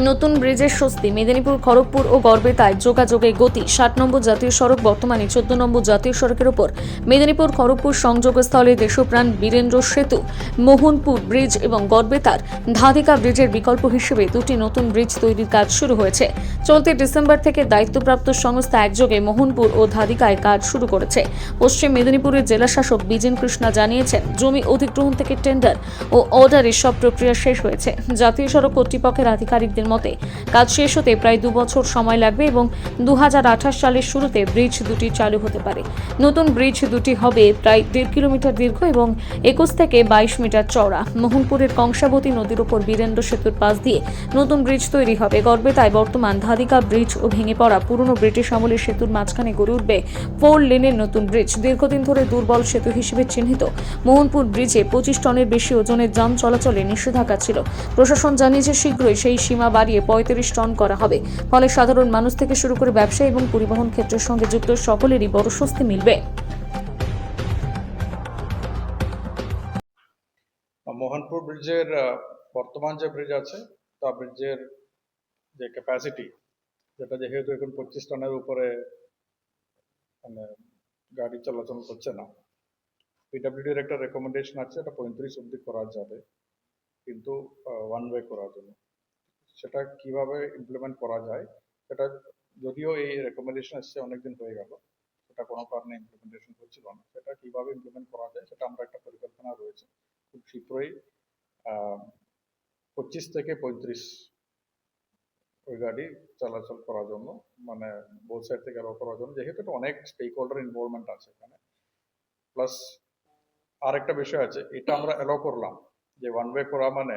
নতুন ব্রিজের স্বস্তি, মেদিনীপুর, খড়গপুর ও গড়বেতায় যোগাযোগে গতি, ষাট নম্বর জাতীয় সড়ক বর্তমানে চোদ্দ নম্বর জাতীয় সড়কের ওপর। মেদিনীপুর, খড়গপুর সংযোগস্থলে দেশপ্রাণ বীরেন্দ্র সেতু, মোহনপুর ব্রিজ এবং গড়বেতার ধাদিকা ব্রিজের বিকল্প হিসেবে দুটি নতুন ব্রিজ তৈরির কাজ শুরু হয়েছে। চলতি ডিসেম্বর থেকে দায়িত্বপ্রাপ্ত সংস্থা একযোগে মোহনপুর ও ধাদিকায় কাজ শুরু করেছে। পশ্চিম মেদিনীপুরের জেলাশাসক বিজেন কৃষ্ণা জানিয়েছেন, জমি অধিগ্রহণ থেকে টেন্ডার ও অর্ডারের সব প্রক্রিয়া শেষ হয়েছে। জাতীয় সড়ক কর্তৃপক্ষের আধিকারিকদের মতে, কাজ শেষ হতে প্রায় দু বছর সময় লাগবে এবং দু সালের শুরুতে ব্রিজ দুটি চালু হতে পারে। নতুন ব্রিজ দুটি হবে প্রায় দেড় কিলোমিটার দীর্ঘ এবং একুশ থেকে বাইশ মিটার চওড়া। মোহনপুরের কংসাবতী নদীর ওপর বীরেন্দ্র সেতুর পাশ দিয়ে নতুন ব্রিজ তৈরি হবে। গড়বেতায় বর্তমান ধাদিকা ব্রিজ ও ভেঙে পড়া পুরনো ব্রিটিশ আমলের সেতুর মাঝখানে গড়ে উঠবে ফোর লেনের নতুন ব্রিজ। দীর্ঘদিন ধরে দুর্বল সেতু হিসেবে চিহ্নিত, মোহনপুর ব্রিজে পঁচিশ টনের বেশি ওজনের যান চলাচলে নিষেধাজ্ঞা ছিল। প্রশাসন জানিয়েছে শীঘ্রই সেই সীমা বাড়িয়ে পঁয়ত্রিশ টন করা হবে। ফলে সাধারণ মানুষ থেকে শুরু করে ব্যবসা এবং পরিবহন ক্ষেত্রের সঙ্গে যুক্ত সকলেরই বড় স্বস্তি মিলবে। মোহনপুর ব্রিজের বর্তমান যে ব্রিজ আছে, তা ব্রিজের যে ক্যাপাসিটি যেটা যেহেতু এখন পঁচিশ টনের উপরে মানে গাড়ি চলাচল করছে না পিডাব্লিউডির একটা রেকমেন্ডেশন আছে, এটা পঁয়ত্রিশ অব্দি করা যাবে, কিন্তু ওয়ান ওয়ে করার জন্য। সেটা কীভাবে ইমপ্লিমেন্ট করা যায়, সেটা যদিও এই রেকমেন্ডেশন এসছে, অনেকদিন হয়ে গেল। সেটা কোনো কারণে ইমপ্লিমেন্টেশন হচ্ছিল না। সেটা কীভাবে ইমপ্লিমেন্ট করা যায়, সেটা আমরা একটা পরিকল্পনা রয়েছে। খুব শীঘ্রই পঁচিশ থেকে পঁয়ত্রিশ ওই গাড়ি চলাচল করার জন্য মানে বোথ সাইড থেকে অ্যালাউ করার জন্য, যেহেতু এটা অনেক স্টেক হোল্ডার ইনভলভমেন্ট আছে এখানে। প্লাস আর একটা বিষয় আছে, এটা আমরা অ্যালাউ করলাম। যে ওয়ান ওয়ে করা মানে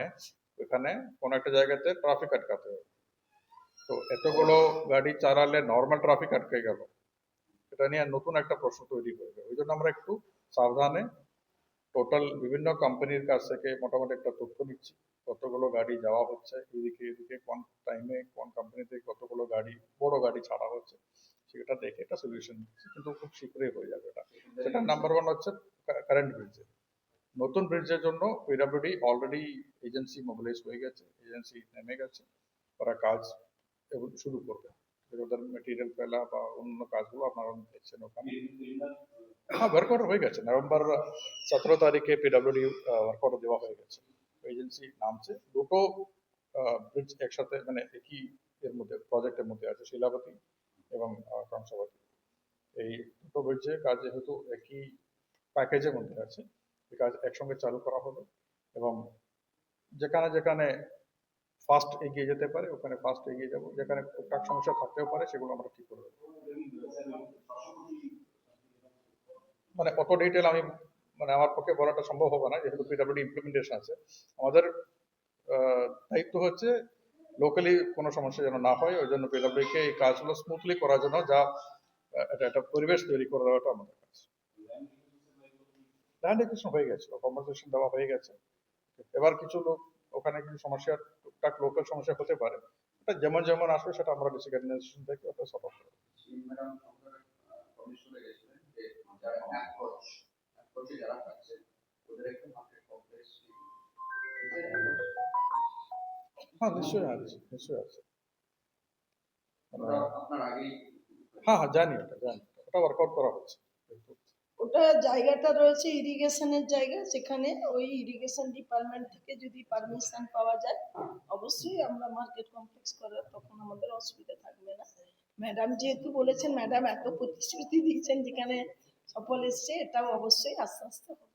এখানে কোনো একটা জায়গাতে ট্রাফিক আটকাতে হবে। তো এতগুলো গাড়ি চালালে নর্মাল ট্রাফিক আটকে গেল। এটা নিয়ে নতুন একটা প্রশ্ন তৈরি হয়ে করবে ওই জন্য আমরা একটু সাবধানে টোটাল বিভিন্ন কোম্পানির কাছ থেকে মোটামুটি একটা তথ্য নিচ্ছি। কতগুলো গাড়ি যাওয়া হচ্ছে, এদিকে এদিকে, কোন টাইমে কোন কোম্পানিতে কতগুলো গাড়ি, বড় গাড়ি ছাড়া হচ্ছে, সেটা দেখে একটা সলিউশন দিচ্ছি কিন্তু খুব শীঘ্রই হয়ে যাবে এটা। সেটা নাম্বার ওয়ান হচ্ছে কারেন্ট ব্রিজে নতুন ব্রিজের জন্য পিডাব্লিউডি অলরেডি এজেন্সি মোবিলাইজ হয়ে গেছে এজেন্সি নেমে গেছে। ওরা কাজ শুরু করবে। ওদের মেটেরিয়াল ফেলা বা অন্য কাজগুলো আপনারা দেখছেন ওখানে। হ্যাঁ ওয়ার্ক অর্ডার হয়ে গেছে। নভেম্বর সতেরো তারিখে পিডাব্লিউডি ওয়ার্ক অর্ডার দেওয়া হয়ে গেছে। এজেন্সি নামছে। দুটো ব্রিজ একসাথে মানে একই এর মধ্যে প্রজেক্টের মধ্যে আছে, শিলাবতী এবং কংসাবতী। এই দুটো ব্রিজে কাজ যেহেতু একই প্যাকেজের মধ্যে আছে। কাজ একসঙ্গে চালু করা হবে এবং যেখানে যেখানে ফাস্ট এগিয়ে যেতে পারে, ওখানে ফাস্ট এগিয়ে যাব। যেখানে টুকটাক সমস্যা থাকতেও পারে, সেগুলো আমরা ঠিক করে মানে অত ডিটেল আমি মানে আমার পক্ষে বলাটা সম্ভব হবে না, যেহেতু পিডাব্লিউডি ইমপ্লিমেন্টেশন আছে। আমাদের দায়িত্ব হচ্ছে লোকালি কোনো সমস্যা যেন না হয়, ওই জন্য পিডাব্লিউ কে এই কাজগুলো স্মুথলি করার জন্য যা একটা পরিবেশ তৈরি করে দেওয়াটা আমাদের কাজ। ল্যান্ড একুশন হয়ে গেছে কম্পেনসেশন দেওয়া হয়ে গেছে। এবার কিছু লোক ওখানে কিছু সমস্যা টুকটাক লোকাল সমস্যা হতে পারে। ওটা যেমন যেমন আসবে সেটা আমরা ডিস্ট্রিক্ট অ্যাডমিনিস্ট্রেশন থেকে ওটা সলভ করব হ্যাঁ নিশ্চয়ই আছে নিশ্চয়ই আছে। হ্যাঁ হ্যাঁ জানি ওটা জানি। ওটা ওয়ার্কআউট করা হচ্ছে। ওটা জায়গাটা রয়েছে ইরিগেশনের জায়গা, সেখানে ওই ইরিগেশন ডিপার্টমেন্ট থেকে যদি পারমিশন পাওয়া যায়, অবশ্যই আমরা মার্কেট কমপ্লেক্স করার তখন আমাদের অসুবিধা থাকবে না। ম্যাডাম যেহেতু বলেছেন ম্যাডাম এত প্রতিশ্রুতি দিয়েছেন যেখানে সফল এসছে, এটাও অবশ্যই আস্তে আস্তে হবে।